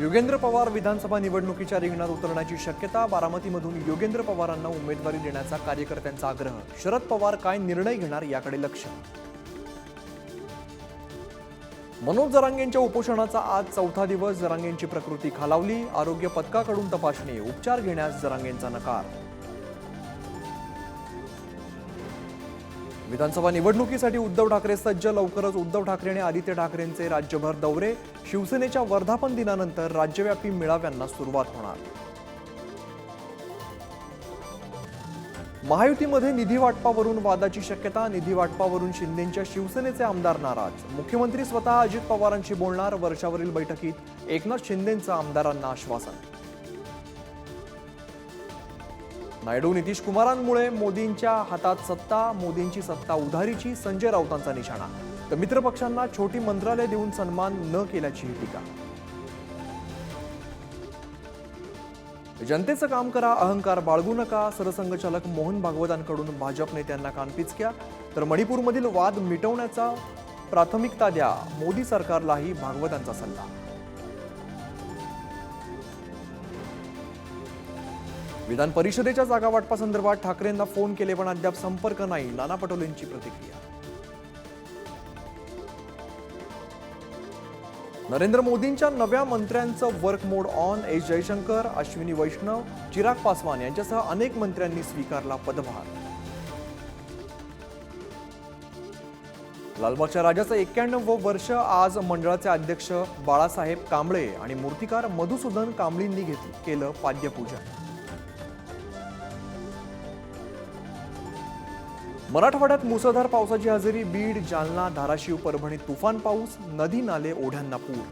योगेंद्र पवार विधानसभा निवडणुकीच्या रिंगणात उतरण्याची शक्यता बारामतीमधून योगेंद्र पवारांना उमेदवारी देण्याचा कार्यकर्त्यांचा आग्रह. शरद पवार काय निर्णय घेणार याकडे लक्ष? मनोज जरांगेंच्या उपोषणाचा आज चौथा दिवस जरांगेंची प्रकृती खालावली. आरोग्य पथकाकडून तपासणी उपचार घेण्यास जरांगेंचा नकार विधानसभा निवडणुकीसाठी उद्धव ठाकरे सज्ज. लवकरच उद्धव ठाकरे आणि आदित्य ठाकरेंचे राज्यभर दौरे. शिवसेनेच्या वर्धापन दिनानंतर राज्यव्यापी मेळाव्यांना सुरुवात होणार. महायुतीमध्ये निधी वाटपावरून वादाची शक्यता निधी वाटपावरून शिंदेच्या शिवसेनेचे आमदार नाराज. मुख्यमंत्री स्वतः अजित पवारांशी बोलणार वर्षावरील बैठकीत एकनाथ शिंदेंचं आमदारांना आश्वासन. नायडू नितीश कुमारांमुळे मोदींच्या हातात सत्ता मोदींची सत्ता उधारीची संजय राऊतांचा निशाणा. तर मित्रपक्षांना छोटी मंत्रालय देऊन सन्मान न केल्याची टीका. जनतेचं काम करा अहंकार बाळगू नका सरसंघचालक मोहन भागवतांकडून भाजप नेत्यांना कानपिचक्या तर मणिपूरमधील वाद मिटवण्याचा प्राथमिकता द्या मोदी सरकारलाही भागवतांचा सल्ला. विधान परिषदेच्या जागा वाटपासंदर्भात ठाकरेंना फोन केले पण अद्याप संपर्क नाही. नाना पटोलेंची प्रतिक्रिया. नरेंद्र मोदींच्या नव्या मंत्र्यांचं work mode on S Jaishankar Ashwini Vaishnaw Chirag Paswan यांच्यासह अनेक मंत्र्यांनी स्वीकारला पदभार. लालबागच्या राजाचं एक्क्याण्णव वर्ष आज मंडळाचे अध्यक्ष बाळासाहेब कांबळे आणि मूर्तिकार मधुसूदन कांबळींनी घेतलं केलं पाद्यपूजन. मराठवाड्यात मुसळधार पावसाची हजेरी बीड जालना धाराशिव परभणी तुफान पाऊस नदी नाले ओढ्यांना पूर.